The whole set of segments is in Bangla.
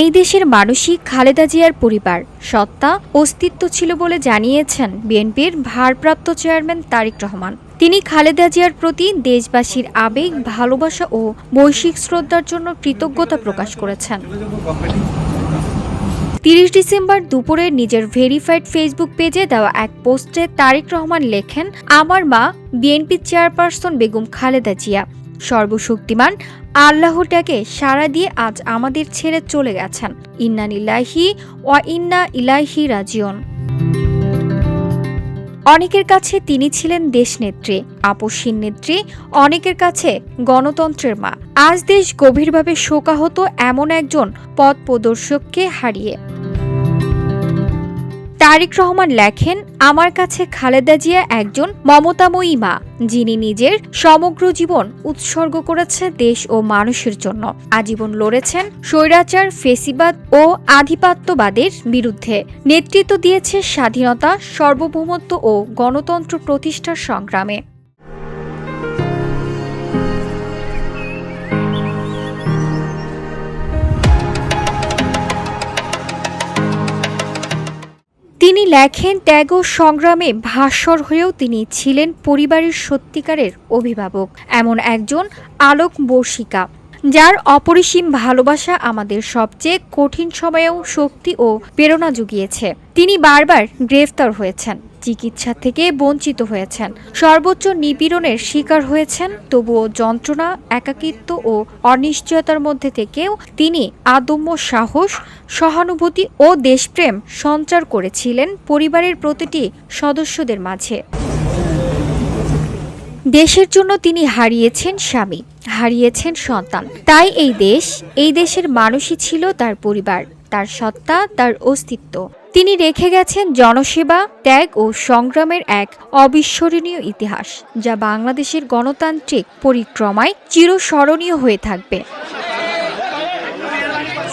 এই দেশের মানুষই খালেদা জিয়ার পরিবার, সত্তা, অস্তিত্ব ছিল বলে জানিয়েছেন বিএনপির ভারপ্রাপ্ত চেয়ারম্যান তারেক রহমান। তিনি খালেদা জিয়ার প্রতি দেশবাসীর আবেগ, ভালোবাসা ও বৈশ্বিক শ্রদ্ধার জন্য কৃতজ্ঞতা প্রকাশ করেছেন। তিরিশ ডিসেম্বর দুপুরে নিজের ভেরিফাইড ফেসবুক পেজে দেওয়া এক পোস্টে তারেক রহমান লেখেন, আমার মা বিএনপি চেয়ারপারসন বেগম খালেদা জিয়া। সর্বশক্তিমান। আল্লাহর ডাকে সাড়া দিয়ে আজ আমাদের ছেড়ে চলে গেছেন। ইন্না ইলাহি ওয়া ইন্না ইলাহি রাজিয়ন অনেকের কাছে তিনি ছিলেন দেশনেত্রী আপসীন নেত্রী, অনেকের কাছে গণতন্ত্রের মা। আজ দেশ গভীরভাবে শোকাহত এমন একজন পথ প্রদর্শককে হারিয়ে। তারিক রহমান লেখেন, আমার কাছে খালেদা জিয়া একজন মমতাময়ী মা, যিনি নিজের সমগ্র জীবন উৎসর্গ করেছে দেশ ও মানুষের জন্য। আজীবন লড়েছেন স্বৈরাচার, ফেসিবাদ ও আধিপত্যবাদের বিরুদ্ধে। নেতৃত্ব দিয়েছে স্বাধীনতা, সার্বভৌমত্ব ও গণতন্ত্র প্রতিষ্ঠার সংগ্রামে। তিনি লেখেন, ত্যাগ সংগ্রামে ভাস্বর হয়েও তিনি ছিলেন পরিবারের সত্যিকারের অভিভাবক। এমন একজন আলোক বর্ষিকা যার অপরিসীম ভালোবাসা আমাদের সবচেয়ে কঠিন সময়েও শক্তি ও প্রেরণা জুগিয়েছে। তিনি বারবার গ্রেফতার হয়েছেন, চিকিৎসা থেকে বঞ্চিত হয়েছেন, সর্বোচ্চ নিপীড়নের শিকার হয়েছেন, তবুও যন্ত্রণা, একাকিত্ব ও অনিশ্চয়তার মধ্যে থেকেও তিনি আদম্য সাহস, সহানুভূতি ও দেশপ্রেম সঞ্চার করেছিলেন পরিবারের প্রতিটি সদস্যদের মাঝে। দেশের জন্য তিনি হারিয়েছেন স্বামী, হারিয়েছেন সন্তান। তাই এই দেশ, এই দেশের মানুষই ছিল তার পরিবার, তার সত্তা, তার অস্তিত্ব। তিনি রেখে গেছেন জনসেবা, ত্যাগ ও সংগ্রামের এক অবিস্মরণীয় ইতিহাস, যা বাংলাদেশের গণতান্ত্রিক পরিক্রমায় চিরস্মরণীয় হয়ে থাকবে।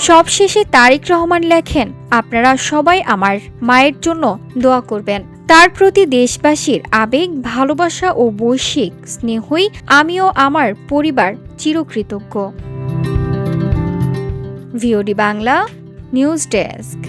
সবশেষে তারেক রহমান লেখেন, আপনারা সবাই আমার মায়ের জন্য দোয়া করবেন। তার প্রতি দেশবাসীর আবেগ, ভালোবাসা ও বৈশ্বিক স্নেহই আমিও আমার পরিবার চিরকৃতজ্ঞ। VOD Bangla, news desk.